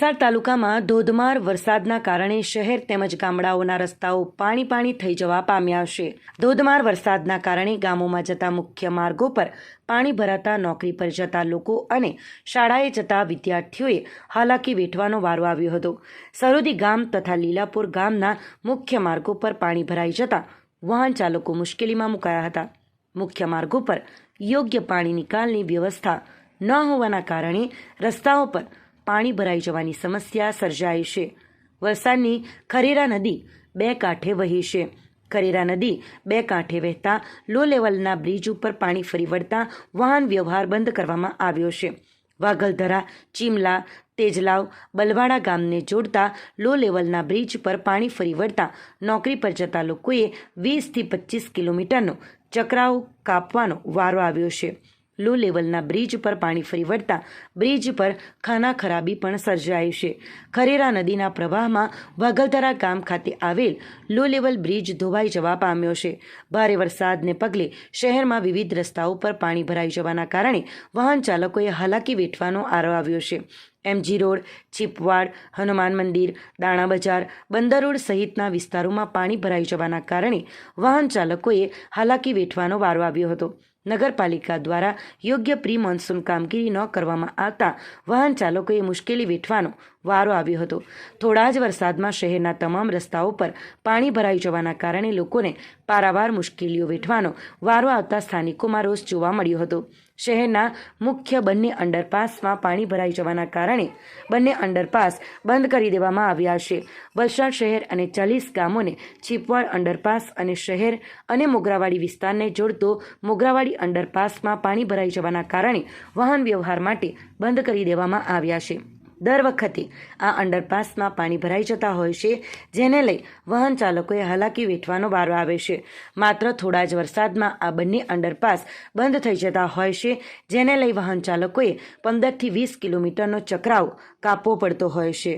વલસાડ તાલુકામાં ધોધમાર વરસાદના કારણે શહેર તેમજ ગામડાઓના રસ્તાઓ પાણી પાણી થઈ જવા પામ્યા છે. ધોધમાર વરસાદના કારણે ગામોમાં જતા મુખ્ય માર્ગો પર પાણી ભરાતા નોકરી પર જતા લોકો અને શાળાએ જતા વિદ્યાર્થીઓએ હાલાકી વેઠવાનો વારો આવ્યો હતો. સરોદી ગામ તથા લીલાપુર ગામના મુખ્ય માર્ગો પર પાણી ભરાઈ જતા વાહન ચાલકો મુશ્કેલીમાં મુકાયા હતા. મુખ્ય માર્ગો પર યોગ્ય પાણી નિકાલની વ્યવસ્થા ન હોવાના કારણે રસ્તાઓ પર પાણી ભરાઈ જવાની સમસ્યા સર્જાઈ છે. વલસાડની ખરેરા નદી બે કાંઠે વહી છે. ખરેરા નદી બે કાંઠે વહેતા લો લેવલના બ્રિજ ઉપર પાણી ફરી વળતા વાહન વ્યવહાર બંધ કરવામાં આવ્યો છે. વાઘલધરા, ચીમલા, તેજલાવ બલવાડા ગામને જોડતા લો લેવલના બ્રિજ પર પાણી ફરી વળતા નોકરી પર જતા લોકોએ વીસથી પચીસ કિલોમીટરનો ચકરાવ કાપવાનો વારો આવ્યો છે. લો લેવલના બ્રિજ પર પાણી ફરી વળતા બ્રિજ પર ખાના ખરાબી પણ સર્જાઈ છે. ખરેરા નદીના પ્રવાહમાં વાઘલધરા ગામ ખાતે આવેલ લો લેવલ બ્રિજ ધોવાઈ જવા પામ્યો છે. ભારે વરસાદને પગલે શહેરમાં વિવિધ રસ્તાઓ પર પાણી ભરાઈ જવાના કારણે વાહન ચાલકોએ હાલાકી વેઠવાનો આરો આવ્યો છે. એમજી રોડ ચીપવાડ હનુમાન મંદિર, દાણા બજાર, બંદર રોડ સહિતના વિસ્તારોમાં પાણી ભરાઈ જવાના કારણે વાહન ચાલકોએ હાલાકી વેઠવાનો વારો આવ્યો હતો. નગરપાલિકા દ્વારા યોગ્ય પ્રી મોન્સૂન કામગીરી ન કરવામાં આવતા વાહન ચાલકોએ મુશ્કેલી વેઠવાનો વારો આવ્યો હતો. થોડા જ વરસાદમાં શહેરના તમામ રસ્તાઓ પર પાણી ભરાઈ જવાના કારણે લોકોને પારાવાર મુશ્કેલીઓ વેઠવાનો વારો આવતા સ્થાનિકોમાં રોષ જોવા મળ્યો હતો. શહેરના મુખ્ય બંને અંડરપાસમાં પાણી ભરાઈ જવાના કારણે બંને અંડરપાસ બંધ કરી દેવામાં આવ્યા છે. વલસાડ શહેર અને ચાલીસ ગામોને ચીપવાડ અંડરપાસ અને શહેર અને મોગરાવાડી વિસ્તારને જોડતો મોગરાવાડી અંડરપાસમાં પાણી ભરાઈ જવાના કારણે વાહન વ્યવહાર માટે બંધ કરી દેવામાં આવ્યા છે. દર વખતે આ અંડરપાસમાં પાણી ભરાઈ જતા હોય છે જેને લઈ વાહન ચાલકોએ હાલાકી વેઠવાનો વારો આવે છે માત્ર થોડા જ વરસાદમાં આ બંને અંડરપાસ બંધ થઈ જતા હોય છે જેને લઈ વાહન ચાલકોએ પંદરથી વીસ કિલોમીટરનો ચકરાવ કાપવો પડતો હોય છે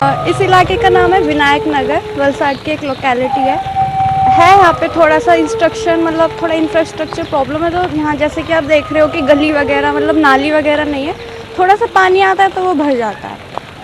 अ, इस इलाके का नाम है विनायक नगर वलसाड की एक लोकेलिटी है है यहाँ पे थोड़ा सा इंस्ट्रक्शन मतलब थोड़ा इंफ्रास्ट्रक्चर प्रॉब्लम है तो यहाँ जैसे कि आप देख रहे हो कि गली वगैरह मतलब नाली वगैरह नहीं है थोड़ा सा पानी आता है तो वो भर जाता है।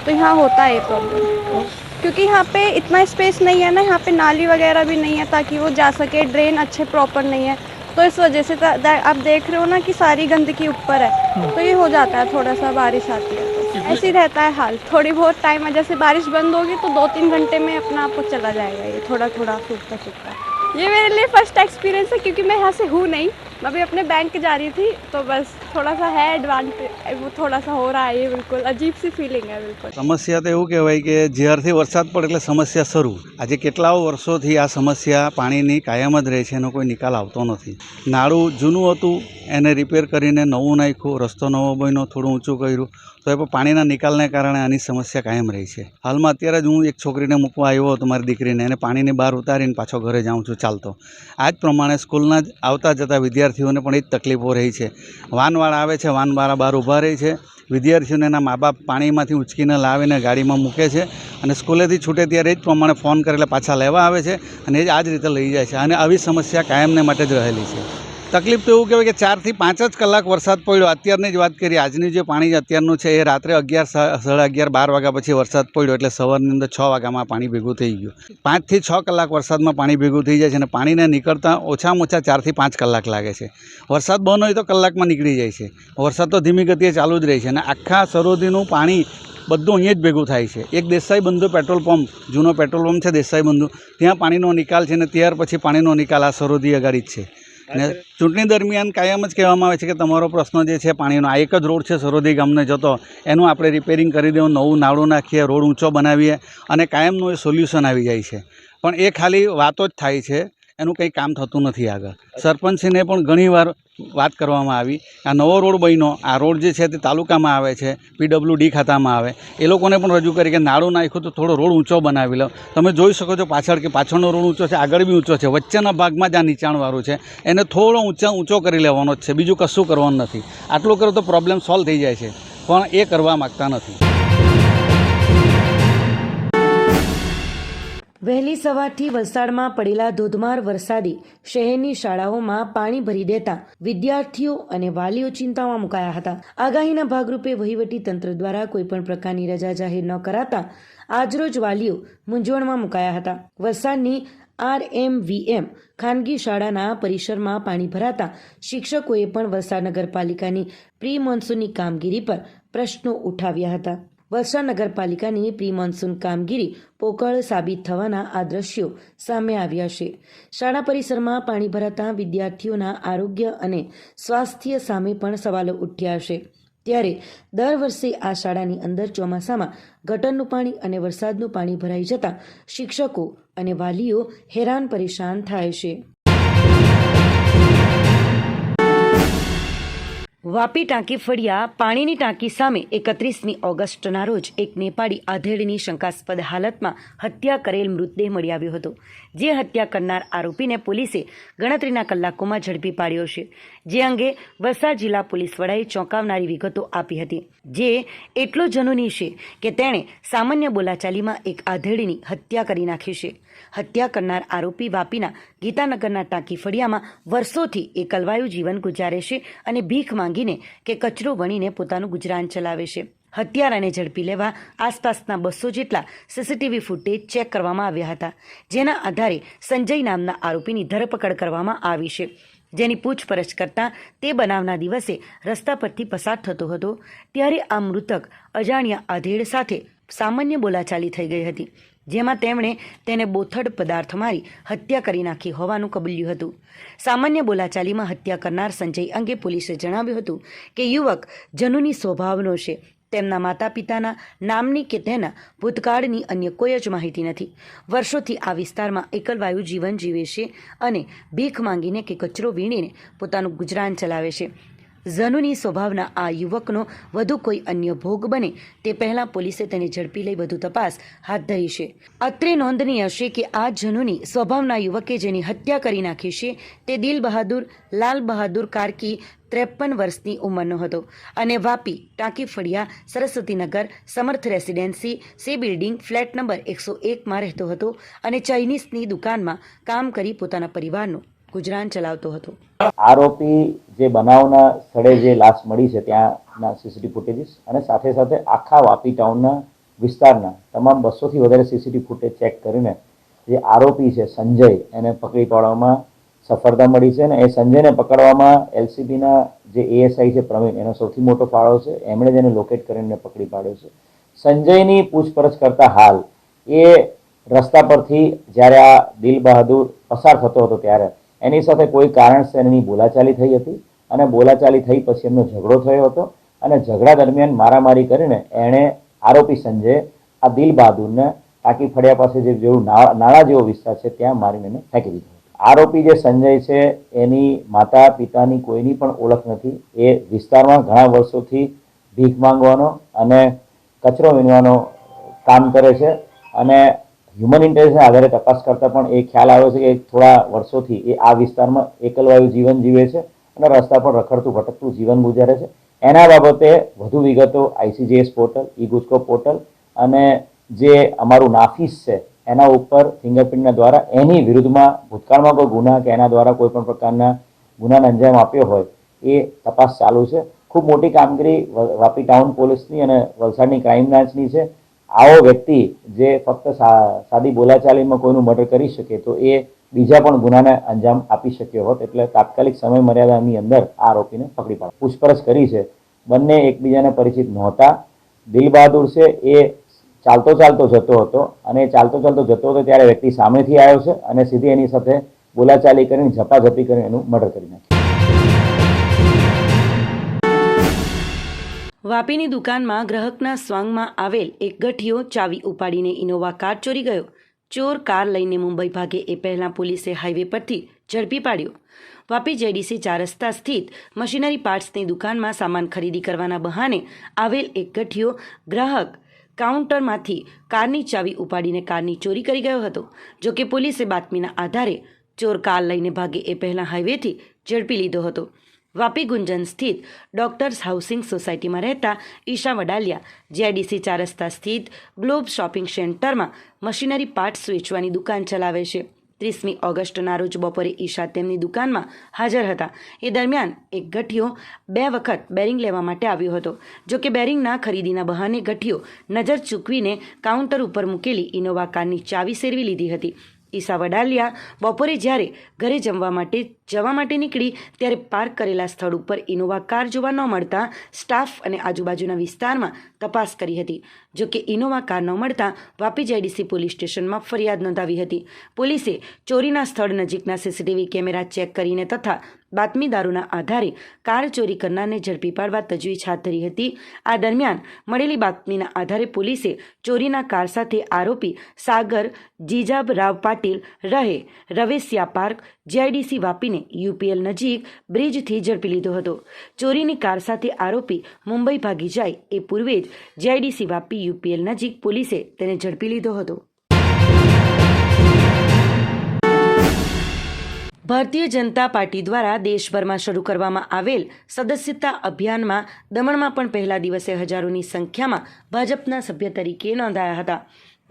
तो यहाँ होता है ये प्रॉब्लम क्योंकि यहाँ पे इतना स्पेस नहीं है ना, यहाँ पे नाली वगैरह भी नहीं है ताकि वो जा सके ड्रेन अच्छे प्रॉपर नहीं है। तो इस वजह से आप देख रहे हो ना कि सारी गंदगी ऊपर है। तो ये हो जाता है थोड़ा सा बारिश आती है। ऐसे ही रहता है हाल। थोड़ी बहुत टाइम है, जैसे बारिश बंद होगी तो दो तीन घंटे में अपना आपको चला जाएगा ये थोड़ा थोड़ा सूखता सूखता ये मेरे लिए फ़र्स्ट एक्सपीरियंस है क्योंकि मैं यहाँ से हूँ नहीं। मैं अभी अपने बैंक जा रही थी तो बस थोड़ा सा है एडवांटेज वो थोड़ा सा हो रहा है ये बिल्कुल अजीब सी फीलिंग है बिल्कुल સમસ્યા તો એવું કહેવાય કે જ્યારથી વરસાદ પડે એટલે સમસ્યા શરૂ આજે કેટલાઓ વર્ષોથી આ સમસ્યા પાણીની કાયમ જ રહે છે એનો કોઈ નિકાલ આવતો નથી નાળું જૂનું હતું એને રિપેર કરીને નવું નાખ્યું રસ્તો નવો બન્યો થોડું ઊંચું કર્યું તો એ પણ પાણીના નિકાલને કારણે આની સમસ્યા કાયમ રહી છે હાલમાં અત્યારે જ હું એક છોકરીને મૂકવા આવ્યો હતો મારી દીકરીને એને પાણીની બહાર ઉતારીને પાછો ઘરે જાઉં છું ચાલતો આ જ પ્રમાણે સ્કૂલના જ આવતા જતા વિદ્યાર્થીઓને પણ એ જ તકલીફો રહી છે. વાનવાળા આવે છે, વાનવાળા બહાર ઊભા રહે છે. વિદ્યાર્થીઓને એના મા બાપ પાણીમાંથી ઉંચકીને લાવીને ગાડીમાં મૂકે છે અને સ્કૂલેથી છૂટે ત્યારે એ જ પ્રમાણે ફોન કરીને પાછા લેવા આવે છે અને એ જ આ જ રીતે લઈ જાય છે અને આવી સમસ્યા કાયમને માટે જ રહેલી છે. તકલીફ તો એવું કહેવાય કે ચારથી પાંચ જ કલાક વરસાદ પડ્યો. અત્યારની જ વાત કરીએ. આજની જે પાણી અત્યારનું છે, એ રાત્રે અગિયાર સાડા અગિયાર બાર વાગ્યા પછી વરસાદ પડ્યો એટલે સવારની અંદર છ વાગ્યામાં પાણી ભેગું થઈ ગયું. પાંચથી છ કલાક વરસાદમાં પાણી ભેગું થઈ જાય છે અને પાણીને નીકળતા ઓછામાં ઓછા ચારથી પાંચ કલાક લાગે છે. વરસાદ બંધ હોય તો કલાકમાં નીકળી જાય છે. વરસાદ તો ધીમી ગતિએ ચાલુ જ રહે છે અને આખા સરોદીનું પાણી બધું અહીંયા જ ભેગું થાય છે. એક દેસાઈ બંધુ પેટ્રોલ પંપ, જૂનો પેટ્રોલ પંપ છે દેસાઈ બંધુ, ત્યાં પાણીનો નિકાલ છે અને ત્યાર પછી પાણીનો નિકાલ આ સરોદી અગાડી જ છે. ને ચૂંટણી દરમિયાન કાયમ જ કહેવામાં આવે છે કે તમારો પ્રશ્ન જે છે પાણીનો, આ એક જ રોડ છે સરોદી ગામને જતો. એનું આપણે રિપેરિંગ કરી દેવું નવું નાળું નાખીએ, રોડ ઊંચો બનાવીએ અને કાયમનું એ સોલ્યુશન આવી જાય છે. પણ એ ખાલી વાતો જ થાય છે એનું કંઈ કામ થતું નથી આગળ. સરપંચને પણ ઘણીવાર વાત કરવામાં આવી, આ નવો રોડ બન્યો, આ રોડ જે છે તે તાલુકામાં આવે છે, પીડબ્લ્યુડી ખાતામાં આવે. એ લોકોને પણ રજૂ કરી કે નાળું નાખ્યું તો થોડો રોડ ઊંચો બનાવી લો. તમે જોઈ શકો છો પાછળ કે પાછળનો રોડ ઊંચો છે, આગળ બી ઊંચો છે. વચ્ચેના ભાગમાં જ આ નીચાણવાળું છે. એને થોડો ઊંચા, ઊંચો કરી લેવાનો જ છે. બીજું કશું કરવાનું નથી. આટલું કરો તો પ્રોબ્લેમ સોલ્વ થઈ જાય છે. પણ એ કરવા માગતા નથી. વહેલી સવારથી વલસાડમાં પડેલા ધોધમાર વરસાદે શહેરની શાળાઓમાં પાણી ભરી દેતા વિદ્યાર્થીઓ અને વાલીઓ ચિંતામાં મુકાયા હતા. આગાહીના ભાગરૂપે વહીવટી તંત્ર દ્વારા કોઈપણ પ્રકારની રજા જાહેર ન કરાતા આજરોજ વાલીઓ મૂંઝવણમાં મુકાયા હતા. વલસાડની આરએમવીએમ ખાનગી શાળાના પરિસરમાં પાણી ભરાતા શિક્ષકોએ પણ વલસાડ નગરપાલિકાની પ્રી મોન્સૂનની કામગીરી પર પ્રશ્નો ઉઠાવ્યા હતા. વલસાડ નગરપાલિકાની પ્રી મોન્સૂન કામગીરી પોકળ સાબિત થવાના આ દ્રશ્યો સામે આવ્યા છે. શાળા પરિસરમાં પાણી ભરાતા વિદ્યાર્થીઓના આરોગ્ય અને સ્વાસ્થ્ય સામે પણ સવાલો ઉઠ્યા છે. ત્યારે દર વર્ષે આ શાળાની અંદર ચોમાસામાં ગટરનું પાણી અને વરસાદનું પાણી ભરાઈ જતાં શિક્ષકો અને વાલીઓ હેરાન પરેશાન થાય છે. વાપી ટાંકી ફળિયા પાણીની ટાંકી સામે એકત્રીસમી ઓગસ્ટના રોજ એક નેપાળી આધેડની શંકાસ્પદ હાલતમાં હત્યા કરેલ મૃતદેહ મળી આવ્યો હતો. જે હત્યા કરનાર આરોપીને પોલીસે ગણતરીના કલાકોમાં ઝડપી પાડ્યો છે. જે અંગે વલસાડ જિલ્લા પોલીસ વડાએ ચોંકાવનારી વિગતો આપી હતી. જે એટલો જનૂની છે કે તેણે સામાન્ય બોલાચાલીમાં એક આધેડીની હત્યા કરી નાખી છે. હત્યા કરનાર આરોપી વાપીના ગીતાનગરના ટાંકી ફળિયામાં વર્ષોથી એકલવાયું જીવન ગુજારે છે અને ભીખ માંગીને કે કચરો વણીને પોતાનું ગુજરાન ચલાવે છે. હત્યારાને ઝડપી લેવા આસપાસના બસો જેટલા સીસીટીવી ફૂટેજ ચેક કરવામાં આવ્યા હતા, જેના આધારે સંજય નામના આરોપીની ધરપકડ કરવામાં આવી છે. જેની પૂછપરછ કરતાં તે બનાવના દિવસે રસ્તા પરથી પસાર થતો હતો. ત્યારે આ મૃતક અજાણ્યા આધેડ સાથે સામાન્ય બોલાચાલી થઈ ગઈ હતી, જેમાં તેમણે તેને બોથડ પદાર્થ મારી હત્યા કરી નાખી હોવાનું કબૂલ્યું હતું. સામાન્ય બોલાચાલીમાં હત્યા કરનાર સંજય અંગે પોલીસે જણાવ્યું હતું કે યુવક જનુની સ્વભાવનો છે. તેમના માતા પિતાના નામની કે તેના ભૂતકાળની અન્ય કોઈ જ માહિતી નથી. વર્ષોથી આ વિસ્તારમાં એકલવાયુ જીવન જીવે છે અને ભીખ માંગીને કે કચરો વીણીને પોતાનું ગુજરાન ચલાવે છે. ઝનુની સ્વભાવના આ યુવકનો વધુ કોઈ અન્ય ભોગ બને તે પહેલાં પોલીસે તેને ઝડપી લઈ વધુ તપાસ હાથ ધરી છે. અત્રે નોંધનીય છે કે આ જનુની સ્વભાવના યુવકે જેની હત્યા કરી નાખી છે તે દિલ બહાદુર લાલ બહાદુર કાર્કી ત્રેપન વર્ષની ઉંમરનો હતો અને વાપી, ટાંકી ફળિયા Saraswatinagar Samarth residency, C building, flat number એકસો એકમાં રહેતો હતો અને ચાઇનીઝની દુકાનમાં કામ કરી પોતાના પરિવારનું ગુજરાન ચલાવતો હતો. આરોપી જે બનાવના સ્થળે જે લાશ મળી છે ત્યાંના સીસીટીવી ફૂટેજીસ અને સાથે સાથે આખા વાપી ટાઉનના વિસ્તારના તમામ બસોથી વધારે સીસીટીવી ફૂટેજ ચેક કરીને જે આરોપી છે સંજય એને પકડી પાડવામાં સફળતા મળી છે અને એ સંજયને પકડવામાં એલસીબીના જે એએસઆઈ છે પ્રવીણ એનો સૌથી મોટો ફાળો છે. એમણે જ એને લોકેટ કરીને પકડી પાડ્યો છે. સંજયની પૂછપરછ કરતા હાલ એ રસ્તા પરથી જ્યારે આ દિલ બહાદુર પસાર થતો હતો ત્યારે એની સાથે કોઈ કારણસર એની બોલાચાલી થઈ હતી અને બોલાચાલી થઈ પછી એમનો ઝઘડો થયો હતો અને ઝઘડા દરમિયાન મારામારી કરીને એણે આરોપી સંજય, આ દિલ બહાદુરને ટાંકી ફળિયા પાસે જે જેવું નાળા જેવો વિસ્તાર છે ત્યાં મારીને એને ફેંકી દીધો આરોપી જે સંજય છે, એની માતા પિતાની કોઈની પણ ઓળખ નથી. એ વિસ્તારમાં ઘણા વર્ષોથી ભીખ માંગવાનો અને કચરો વીણવાનો કામ કરે છે અને હ્યુમન ઇન્ટેલિજન્સના આધારે તપાસ કરતા પણ એ ખ્યાલ આવ્યો છે કે થોડા વર્ષોથી એ આ વિસ્તારમાં એકલવાયુ જીવન જીવે છે અને રસ્તા પર રખડતું, ભટકતું જીવન ગુજારે છે. એના બાબતે વધુ વિગતો ICGS portal, E Gujco portal અને જે અમારું નાફીસ છે, એના ઉપર ફિંગરપ્રિન્ટના દ્વારા એની વિરુદ્ધમાં ભૂતકાળમાં કોઈ ગુના કે એના દ્વારા કોઈ પણ પ્રકારના ગુનાને અંજામ આપ્યો હોય એ તપાસ ચાલુ છે. ખૂબ મોટી કામગીરી વાપી ટાઉન પોલીસની અને વલસાડની ક્રાઇમ બ્રાન્ચની છે. આવો વ્યક્તિ જે ફક્ત સાદી બોલાચાલીમાં કોઈનું મર્ડર કરી શકે તો એ બીજા પણ ગુનાને અંજામ આપી શક્યો હોત એટલે તાત્કાલિક સમય મર્યાદાની અંદર આ આરોપીને પકડી પાડ. પૂછપરછ કરી છે. બંને એકબીજાને પરિચિત નહોતા. દિલ બહાદુર છે એ ચાલતો ચાલતો જતો હતો અને ચાલતો ચાલતો જતો હતો ત્યારે વ્યક્તિ સામેથી આવ્યો છે અને સીધી એની સાથે બોલાચાલી કરીને ઝપાઝપી કરીને એનું મર્ડર કરી નાખ્યું. વાપીની દુકાનમાં ગ્રાહકના સ્વાંગમાં આવેલ એક ગઠિયો ચાવી ઉપાડીને ઇનોવા કાર ચોરી ગયો. ચોર કાર લઈને મુંબઈ ભાગે એ પહેલાં પોલીસે હાઈવે પરથી ઝડપી પાડ્યો. વાપી જેડીસી ચાર રસ્તા સ્થિત મશીનરી પાર્ટ્સની દુકાનમાં સામાન ખરીદી કરવાના બહાને આવેલ એક ગઠિયો ગ્રાહક કાઉન્ટરમાંથી કારની ચાવી ઉપાડીને કારની ચોરી કરી ગયો હતો. જો કે પોલીસે બાતમીના આધારે ચોર કાર લઈને ભાગે એ પહેલાં હાઈવેથી ઝડપી લીધો હતો. વાપી ગુંજન સ્થિત ડોક્ટર્સ હાઉસિંગ સોસાયટીમાં રહેતા ઈશા વડાલિયા, જીઆઈડીસી ચાર રસ્તા સ્થિત ગ્લોબ શોપિંગ સેન્ટરમાં મશીનરી પાર્ટ્સ વેચવાની દુકાન ચલાવે છે. ત્રીસમી ઓગસ્ટના રોજ બપોરે ઈશા તેમની દુકાનમાં હાજર હતા. એ દરમિયાન એક ગઠિયો બે વખત બેરિંગ લેવા માટે આવ્યો હતો. જો કે બેરિંગના ખરીદીના બહાને ગઠિયો નજર ચૂકવીને કાઉન્ટર ઉપર મૂકેલી ઇનોવા કારની ચાવી સેરવી લીધી હતી. ઈસા વડાલિયા બપોરે જ્યારે ઘરે જમવા માટે જવા માટે નીકળી, ત્યારે પાર્ક કરેલા સ્થળ ઉપર ઇનોવા કાર જોવા ન મળતા સ્ટાફ અને આજુબાજુના વિસ્તારમાં તપાસ કરી હતી. જો કે ઇનોવા કાર ન મળતા વાપી જેડીસી પોલીસ સ્ટેશનમાં ફરિયાદ નોંધાવી હતી. પોલીસે ચોરીના સ્થળ નજીકના સીસીટીવી કેમેરા ચેક કરીને તથા બાતમીદારોના આધારે કાર ચોરી કરનારને ઝડપી પાડવા તજવીજ હાથ ધરી હતી. આ દરમિયાન મળેલી બાતમીના આધારે પોલીસે ચોરીના કાર સાથે આરોપી સાગર જીજાબ રાવ પાટીલ રહે રવેશિયા પાર્ક, જીઆઈડીસી વાપીને યુપીએલ નજીક બ્રિજથી ઝડપી લીધો હતો. ચોરીની કાર સાથે આરોપી મુંબઈ ભાગી જાય એ પૂર્વે જ જીઆઈડીસી વાપી યુપીએલ નજીક પોલીસે તેને ઝડપી લીધો હતો. ભારતીય જનતા પાર્ટી દ્વારા દેશભરમાં શરૂ કરવામાં આવેલ સદસ્યતા અભિયાનમાં દમણમાં પણ પહેલા દિવસે હજારોની સંખ્યામાં ભાજપના સભ્ય તરીકે નોંધાયા હતા.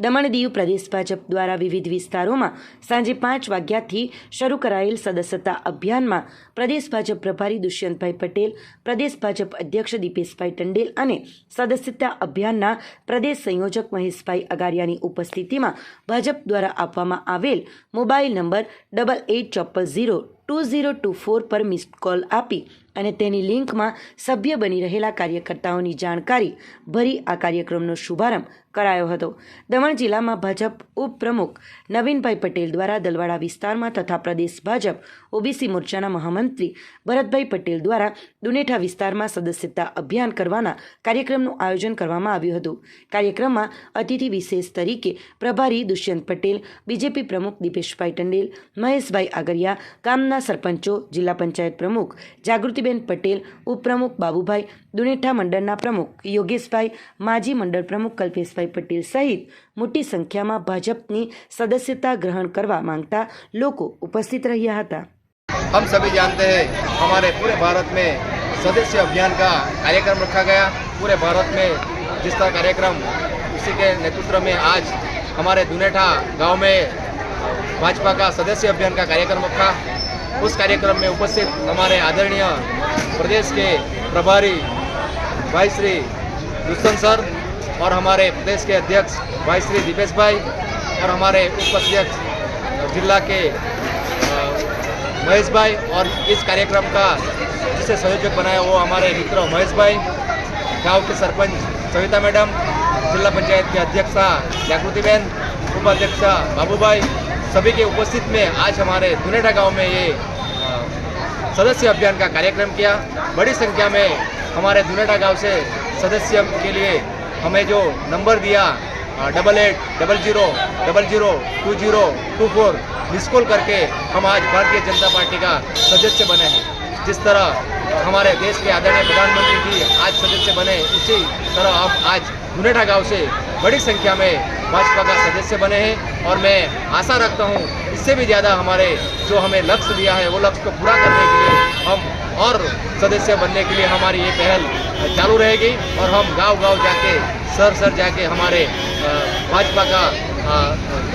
દમણ દીવ પ્રદેશ ભાજપ દ્વારા વિવિધ વિસ્તારોમાં સાંજે પાંચ વાગ્યાથી શરૂ કરાયેલ સદસ્યતા અભિયાનમાં પ્રદેશ ભાજપ પ્રભારી દુષ્યંતભાઈ પટેલ, પ્રદેશ ભાજપ અધ્યક્ષ દીપેશભાઈ ટંડેલ અને સદસ્યતા અભિયાનના પ્રદેશ સંયોજક મહેશભાઈ અગારિયાની ઉપસ્થિતિમાં ભાજપ દ્વારા આપવામાં આવેલ મોબાઈલ નંબર ડબલ એઇટ ચોપન zero two zero two four પર મિસ્ડ કોલ આપી અને તેની લિંકમાં સભ્ય બની રહેલા કાર્યકર્તાઓની જાણકારી ભરી આ કાર્યક્રમનો શુભારંભ કરાયો હતો. દમણ જિલ્લામાં ભાજપ ઉપપ્રમુખ નવીનભાઈ પટેલ દ્વારા દલવાડા વિસ્તારમાં તથા પ્રદેશ ભાજપ ઓબીસી મોરચાના મહામંત્રી ભરતભાઈ પટેલ દ્વારા દુનેઠા વિસ્તારમાં સદસ્યતા અભિયાન કરવાના કાર્યક્રમનું આયોજન કરવામાં આવ્યું હતું. કાર્યક્રમમાં અતિથિ વિશેષ તરીકે પ્રભારી દુષ્યંત પટેલ, બીજેપી પ્રમુખ દીપેશભાઈ ટંડેલ, મહેશભાઈ આગરિયા, ગામના સરપંચો, જિલ્લા પંચાયત પ્રમુખ જાગૃતિબેન પટેલ ઉપપ્રમુખ બાબુભાઈ દુનેઠા મંડળના પ્રમુખ યોગેશભાઈ માજી મંડળ પ્રમુખ કલ્પેશભાઈ પટેલ સહિત મોટી સંખ્યામાં ભાજપની સદસ્યતા ગ્રહણ કરવા માંગતા લોકો ઉપસ્થિત રહ્યા હતા हम सभी जानते हैं हमारे पूरे भारत में सदस्य अभियान का कार्यक्रम रखा गया पूरे भारत में जिसका कार्यक्रम उसी के नेतृत्व में आज हमारे दुनेठा गांव में भाजपा का सदस्य अभियान का कार्यक्रम रखा उस कार्यक्रम में उपस्थित हमारे आदरणीय प्रदेश के प्रभारी भाई श्री दुष्यंत सर और हमारे प्रदेश के अध्यक्ष भाई श्री दीपेश भाई और हमारे उपाध्यक्ष जिला के महेश भाई और इस कार्यक्रम का जिसे संयोजक बनाया वो हमारे मित्र महेश भाई, गाँव के सरपंच सविता मैडम, जिला पंचायत के अध्यक्षा जागृतिबेन उपाध्यक्षा बाबू भाई सभी के उपस्थित में आज हमारे दुनेठा गाँव में ये सदस्य अभियान का कार्यक्रम किया। बड़ी संख्या में हमारे दुनेठा गाँव से सदस्य के लिए हमें जो नंबर दिया double eight double zero double zero two zero two four miss call करके हम आज भारतीय जनता पार्टी का सदस्य बने हैं। जिस तरह हमारे देश के आदरणीय प्रधानमंत्री जी आज सदस्य बने, उसी तरह हम आज दुनेठा गाँव से बड़ी संख्या में भाजपा का सदस्य बने हैं। और मैं आशा रखता हूँ, इससे भी ज़्यादा हमारे जो हमें लक्ष्य दिया है, वो लक्ष्य को पूरा करने के लिए हम और सदस्य बनने के लिए हमारी ये पहल चालू रहेगी और हम गाँव गाँव जाके सर सर जाके हमारे भाजपा का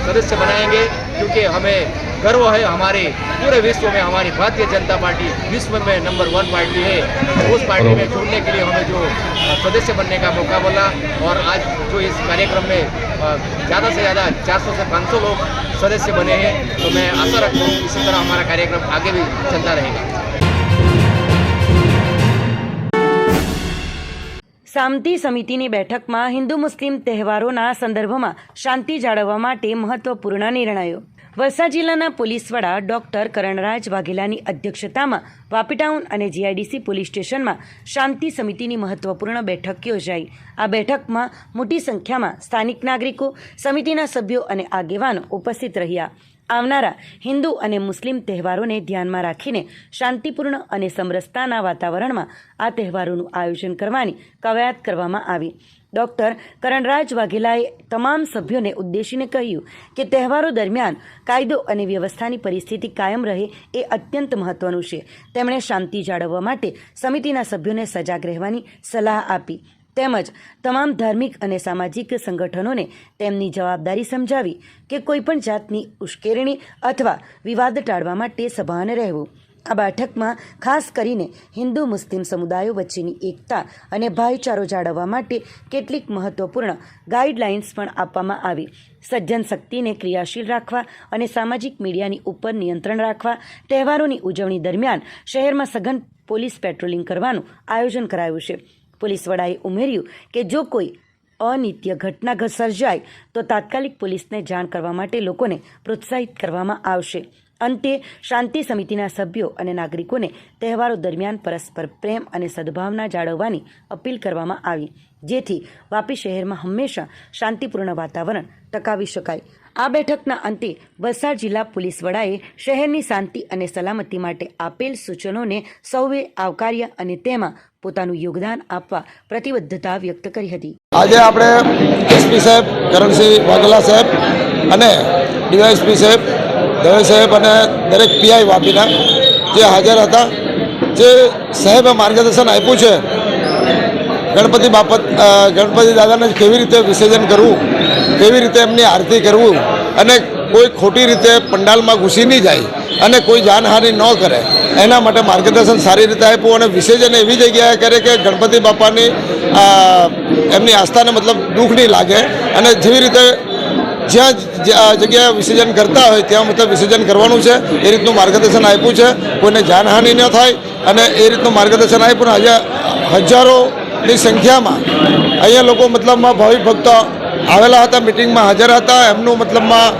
सदस्य बनाएँगे क्योंकि हमें गर्व है हमारे पूरे विश्व में हमारी भारतीय जनता पार्टी विश्व में नंबर वन पार्टी है। उस पार्टी में जुड़ने के लिए हमें जो सदस्य बनने का मौका मिला और आज जो इस कार्यक्रम में ज़्यादा से ज़्यादा 400 से 500 लोग सदस्य बने हैं तो मैं आशा रखता हूँ इसी तरह हमारा कार्यक्रम आगे भी चलता रहेगा। શાંતિ સમિતિની બેઠકમાં હિન્દુ મુસ્લિમ તહેવારોના સંદર્ભમાં શાંતિ જાળવવા માટે મહત્વપૂર્ણ નિર્ણયો. વલસાડ જિલ્લાના પોલીસ વડા ડોક્ટર કરણરાજ વાઘેલાની અધ્યક્ષતામાં વાપી ટાઉન અને જીઆઈડીસી પોલીસ સ્ટેશનમાં શાંતિ સમિતિની મહત્વપૂર્ણ બેઠક યોજાઈ. આ બેઠકમાં મોટી સંખ્યામાં સ્થાનિક નાગરિકો, સમિતિના સભ્યો અને આગેવાનો ઉપસ્થિત રહ્યા. આવનારા હિન્દુ અને મુસ્લિમ તહેવારોને ધ્યાનમાં રાખીને શાંતિપૂર્ણ અને સમરસતાના વાતાવરણમાં આ તહેવારોનું આયોજન કરવાની કવાયત કરવામાં આવી. ડૉક્ટર કરણરાજ વાઘેલાએ તમામ સભ્યોને ઉદ્દેશીને કહ્યું કે તહેવારો દરમિયાન કાયદો અને વ્યવસ્થાની પરિસ્થિતિ કાયમ રહે એ અત્યંત મહત્વનું છે. તેમણે શાંતિ જાળવવા માટે સમિતિના સભ્યોને સજાગ રહેવાની સલાહ આપી. તેમજ તમામ ધાર્મિક અને સામાજિક સંગઠનોને તેમની જવાબદારી સમજાવી કે કોઈપણ જાતની ઉશ્કેરણી અથવા વિવાદ ટાળવા માટે સભાન રહેવું. આ બેઠકમાં ખાસ કરીને હિન્દુ મુસ્લિમ સમુદાયો વચ્ચેની એકતા અને ભાઈચારો જાળવવા માટે કેટલીક મહત્વપૂર્ણ ગાઈડલાઇન્સ પણ આપવામાં આવી. સજ્જન શક્તિને ક્રિયાશીલ રાખવા અને સામાજિક મીડિયાની ઉપર નિયંત્રણ રાખવા, તહેવારોની ઉજવણી દરમિયાન શહેરમાં સઘન પોલીસ પેટ્રોલિંગ કરવાનું આયોજન કરાયું છે. પોલીસ વડાએ ઉમેર્યું કે જો કોઈ અનિત્ય ઘટના સર્જાય, તો તાત્કાલિક પોલીસને જાણ કરવા માટે લોકોને પ્રોત્સાહિત કરવામાં આવશે. અંતે, શાંતિ સમિતિના સભ્યો અને નાગરિકોને તહેવારો દરમિયાન પરસ્પર પ્રેમ અને સદભાવના જાળવવાની અપીલ કરવામાં આવી, જેથી વાપી શહેરમાં હંમેશા શાંતિપૂર્ણ વાતાવરણ ટકાવી શકાય. આ બેઠકના અંતે વલસાડ જિલ્લા પોલીસ વડાએ શહેરની શાંતિ અને સલામતી માટે આપેલ સૂચનોને સૌએ આવકાર્યા અને તેમાં પોતાનું યોગદાન આપવા પ્રતિબદ્ધતા વ્યક્ત કરી હતી. આજે આપણે એસપી સાહેબ, કરણસિંહ વાઘેલા સાહેબ અને ડીવાયએસપી સાહેબ, દવે સાહેબ અને દરેક પીઆઈ વાપીના જે હાજર હતા, જે સાહેબે માર્ગદર્શન આપ્યું છે, ગણપતિ બાપત ગણપતિ દાદાને કેવી રીતે વિસર્જન કરવું કેવી રીતે એમની આરતી કરવું અને કોઈ ખોટી રીતે પંડાલમાં ઘૂસી નહીં જાય અને કોઈ જાનહાનિ ન કરે. એના માટે માર્ગદર્શન સારી રીતે આપ્યું અને વિસર્જન એવી જગ્યાએ કરે કે ગણપતિ બાપાની એમની આસ્થાને મતલબ દુઃખ નહીં લાગે અને જેવી રીતે જ્યાં જ્યાં જગ્યાએ વિસર્જન કરતા હોય ત્યાં મતલબ વિસર્જન કરવાનું છે, એ રીતનું માર્ગદર્શન આપ્યું છે, કોઈને જાનહાનિ ન થાય અને એ રીતનું માર્ગદર્શન આપ્યું આજે હજારોની સંખ્યામાં અહીંયા લોકો મતલબમાં ભાવિક ભક્તો આવેલા હતા, મિટિંગમાં હાજર હતા. એમનું મતલબમાં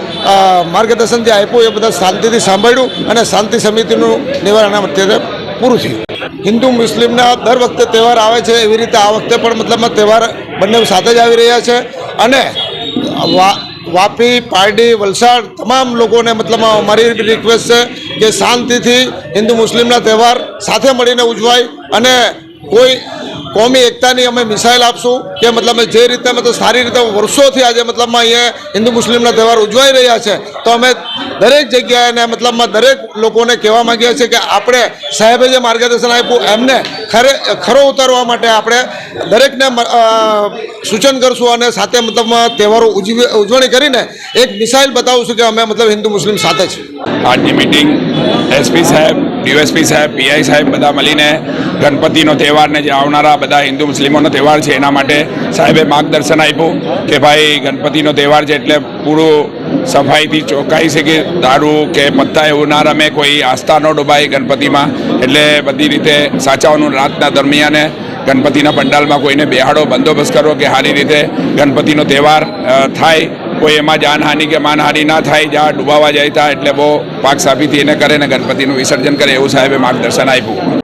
માર્ગદર્શન જે આપ્યું, એ બધા શાંતિથી સાંભળ્યું અને શાંતિ સમિતિનું નિવારણ અત્યારે પૂરું થયું. હિન્દુ, મુસ્લિમના દર વખતે તહેવાર આવે છે, એવી રીતે આ વખતે પણ મતલબમાં તહેવાર બંને સાથે જ આવી રહ્યા છે. અને વાપી, પારડી, વલસાડ તમામ લોકોને મતલબમાં અમારી રિક્વેસ્ટ છે કે શાંતિથી હિન્દુ, મુસ્લિમના તહેવાર સાથે મળીને ઉજવાય અને કોઈ કોમી એકતાની અમે મિસાઇલ આપશું કે મતલબ જે રીતે મતલબ સારી રીતે વર્ષોથી આજે મતલબમાં અહીંયા હિન્દુ મુસ્લિમના તહેવાર ઉજવાઈ રહ્યા છે, તો અમે દરેક જગ્યાએને મતલબમાં દરેક લોકોને કહેવા માંગીએ છીએ કે આપણે સાહેબે જે માર્ગદર્શન આપ્યું, એમને ખરે, ખરો ઉતારવા માટે આપણે દરેકને સૂચન કરશું અને સાથે મતલબમાં તહેવારો ઉજવી, ઉજવણી કરીને એક મિસાઇલ બતાવશું કે અમે મતલબ હિન્દુ મુસ્લિમ સાથે છીએ. આજની મિટિંગ એસપી સાહેબ ડીએસપી સાહેબ પીઆઈ સાહેબ બધા મળીને ગણપતિનો તહેવારને જે આવનારા બધા હિન્દુ મુસ્લિમોનો તહેવાર છે એના માટે સાહેબે માર્ગદર્શન આપ્યું કે ભાઈ ગણપતિનો તહેવાર છે એટલે પૂરું સફાઈથી ચોંકાઈ છે કે દારૂ કે પત્તા એવું ના રમે, કોઈ આસ્થા ન ડૂબાય ગણપતિમાં. એટલે બધી રીતે સાચાવાનું રાતના દરમિયાને ગણપતિના પંડાલમાં કોઈને બેહાડો બંદોબસ્ત કરો કે સારી રીતે ગણપતિનો તહેવાર થાય કોઈ એમાં જાનહાનિ કે માનહાનિ ના થાય, જ્યાં ડૂબાવા જાય ત્યાં એટલે બહુ પાક સાફીથી એને કરે ને ગણપતિનું વિસર્જન કરે એવું સાહેબે માર્ગદર્શન આપ્યું.